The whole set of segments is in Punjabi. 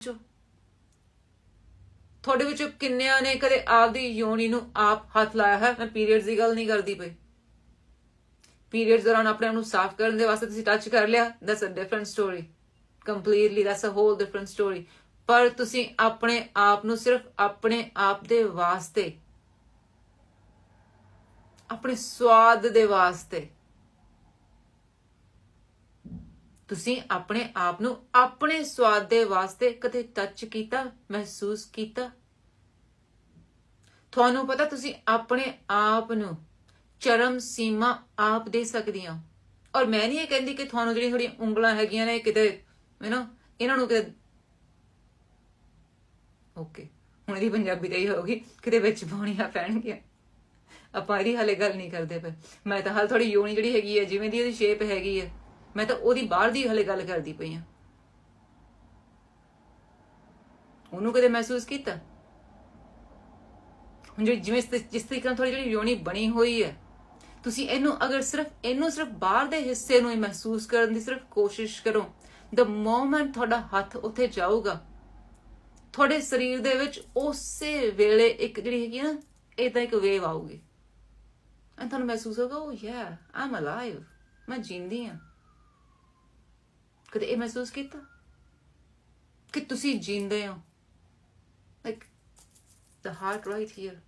ਵਿੱਚੋਂ। ਤੁਹਾਡੇ ਵਿੱਚੋਂ ਕਿੰਨਿਆਂ ਨੇ ਕਦੇ ਆਪਦੀ ਯੋਨੀ ਨੂੰ ਆਪ ਹੱਥ ਲਾਇਆ ਹੈ? ਮੈਂ ਪੀਰੀਅਡਸ ਦੀ ਗੱਲ ਨਹੀਂ ਕਰਦੀ ਪਈ। ਪੀਰੀਅਡਸ ਦੌਰਾਨ ਆਪਣੇ ਆਪ ਨੂੰ ਸਾਫ਼ ਕਰਨ ਦੇ ਵਾਸਤੇ ਤੁਸੀਂ ਟੱਚ ਕਰ ਲਿਆ। That's a different story completely that's a whole different story ਪਰ ਤੁਸੀਂ ਆਪਣੇ ਆਪ ਨੂੰ ਸਿਰਫ ਆਪਣੇ ਆਪ ਦੇ ਵਾਸਤੇ, ਆਪਣੇ ਸਵਾਦ ਦੇ ਵਾਸਤੇ ਤੁਸੀਂ ਆਪਣੇ ਆਪ ਨੂੰ ਆਪਣੇ ਸਵਾਦ ਦੇ ਵਾਸਤੇ ਕਦੇ ਟੱਚ ਕੀਤਾ, ਮਹਿਸੂਸ ਕੀਤਾ? ਤੁਹਾਨੂੰ ਪਤਾ ਤੁਸੀਂ ਆਪਣੇ ਆਪ ਨੂੰ ਚਰਮ ਸੀਮਾ ਆਪ ਦੇ ਸਕਦੀਆਂ ਹੋ। ਔਰ ਮੈਂ ਨਹੀਂ ਇਹ ਕਹਿੰਦੀ ਕਿ ਤੁਹਾਨੂੰ ਜਿਹੜੀਆਂ ਥੋੜੀਆਂ ਉਂਗਲਾਂ ਹੈਗੀਆਂ ਨੇ ਕਿਤੇ ਯੂ ਇਹਨਾਂ ਨੂੰ ਕਿਤੇ ਓਕੇ ਹੁਣ ਇਹਦੀ ਪੰਜਾਬੀ ਤੇ ਹੀ ਹੋਗੀ ਕਿਤੇ ਵਿੱਚ ਪਾਉਣੀਆਂ ਪੈਣਗੀਆਂ। ਆਪਾਂ ਇਹਦੀ ਹਲੇ ਗੱਲ ਨਹੀਂ ਕਰਦੇ ਪਏ। ਮੈਂ ਤਾਂ ਹਾਲ ਥੋੜੀ ਯੋਨੀ ਜਿਹੜੀ ਹੈਗੀ ਹੈ ਜਿਵੇਂ ਦੀ ਇਹਦੀ ਸ਼ੇਪ ਹੈਗੀ ਹੈ ਮੈਂ ਤਾਂ ਉਹਦੀ ਬਾਹਰ ਦੀ ਹਲੇ ਗੱਲ ਕਰਦੀ ਪਈ ਆ। ਉਹਨੂੰ ਕਦੇ ਮਹਿਸੂਸ ਕੀਤਾ? ਹੁਣ ਜਿਹੜੀ ਜਿਵੇਂ ਜਿਸ ਤਰੀਕੇ ਨਾਲ ਥੋੜੀ ਜਿਹੜੀ ਯੋਨੀ ਬਣੀ ਹੋਈ ਹੈ, ਤੁਸੀਂ ਇਹਨੂੰ ਅਗਰ ਸਿਰਫ ਇਹਨੂੰ ਸਿਰਫ ਬਾਹਰ ਦੇ ਹਿੱਸੇ ਨੂੰ ਹੀ ਮਹਿਸੂਸ ਕਰਨ ਦੀ ਸਿਰਫ ਕੋਸ਼ਿਸ਼ ਕਰੋ ਦ ਮੋਮੈਂਟ ਤੁਹਾਡਾ ਹੱਥ ਉੱਥੇ ਜਾਊਗਾ, ਤੁਹਾਡੇ ਸਰੀਰ ਦੇ ਵਿੱਚ ਉਸੇ ਵੇਲੇ ਇੱਕ ਜਿਹੜੀ ਹੈਗੀ ਨਾ ਇਦਾਂ ਇੱਕ ਵੇਵ ਆਊਗੀ। ਐਂ ਤੁਹਾਨੂੰ ਮਹਿਸੂਸ ਹੋਗਾ ਉਹ ਯਾ ਆਮ ਅਲਾਈਵ ਮੈਂ ਜਿੰਦੀ ਆ। ਕਦੇ ਇਹ ਮਹਿਸੂਸ ਕੀਤਾ? ਕਿ ਤੁਸੀਂ ਜਿੰਦੇ ਹੋ? Like the heart right here.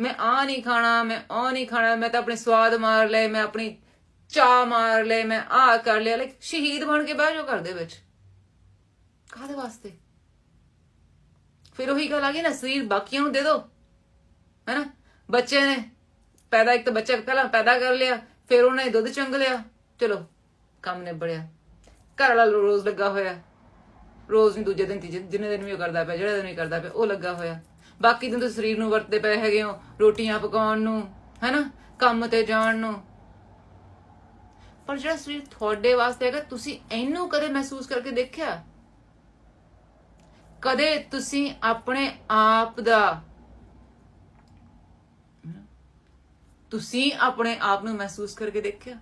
ਮੈਂ ਆ ਨਹੀਂ ਖਾਣਾ, ਮੈਂ ਆ ਨਹੀਂ ਖਾਣਾ, ਮੈਂ ਤਾਂ ਆਪਣੇ ਸਵਾਦ ਮਾਰ ਲਏ, ਮੈਂ ਆਪਣੀ ਚਾਹ ਮਾਰ ਲਏ, ਮੈਂ ਆ ਕਰ ਲਿਆ। ਲਾਈਕ ਸ਼ਹੀਦ ਬਣ ਕੇ ਬਹਿ ਜਾਓ ਘਰ ਦੇ ਵਿੱਚ। ਕਾਹਦੇ ਵਾਸਤੇ? ਫਿਰ ਉਹੀ ਗੱਲ ਆ ਗਈ ਨਾ, ਸਰੀਰ ਬਾਕੀਆਂ ਨੂੰ ਦੇ ਦਿਓ। ਹੈਨਾ? ਬੱਚੇ ਨੇ ਪੈਦਾ ਇੱਕ ਤਾਂ ਬੱਚਾ ਪਹਿਲਾਂ ਪੈਦਾ ਕਰ ਲਿਆ, ਫਿਰ ਉਹਨੇ ਦੁੱਧ ਚੰਗ ਲਿਆ। ਚਲੋ, ਕੰਮ ਨਿਬੜਿਆ। ਘਰ ਵਾਲਾ ਰੋਜ਼ ਲੱਗਾ ਹੋਇਆ। ਰੋਜ਼ ਨਹੀਂ ਦੂਜੇ ਦਿਨ, ਤੀਜੇ ਜਿੰਨੇ ਦਿਨ ਵੀ ਉਹ ਕਰਦਾ ਪਿਆ, ਜਿਹੜੇ ਦਿਨ ਵੀ ਕਰਦਾ ਪਿਆ, ਉਹ ਲੱਗਾ ਹੋਇਆ। ਬਾਕੀ ਦਿਨ ਤੁਸੀਂ ਸਰੀਰ ਨੂੰ ਵਰਤਦੇ ਪਏ ਹੈਗੇ ਹੋ, ਰੋਟੀਆਂ ਪਕਾਉਣ ਨੂੰ, ਹੈਨਾ? ਕੰਮ ਤੇ ਜਾਣ ਨੂੰ। ਪਰ ਜਿਹੜਾ ਸਰੀਰ ਤੁਹਾਡੇ ਵਾਸਤੇ ਹੈਗਾ, ਤੁਸੀਂ ਇਹਨੂੰ ਕਦੇ ਮਹਿਸੂਸ ਕਰਕੇ ਦੇਖਿਆ? ਕਦੇ ਤੁਸੀਂ ਆਪਣੇ ਆਪ ਦਾ ਤੁਸੀਂ ਆਪਣੇ ਆਪ ਨੂੰ ਮਹਿਸੂਸ ਕਰਕੇ ਦੇਖਿਆ?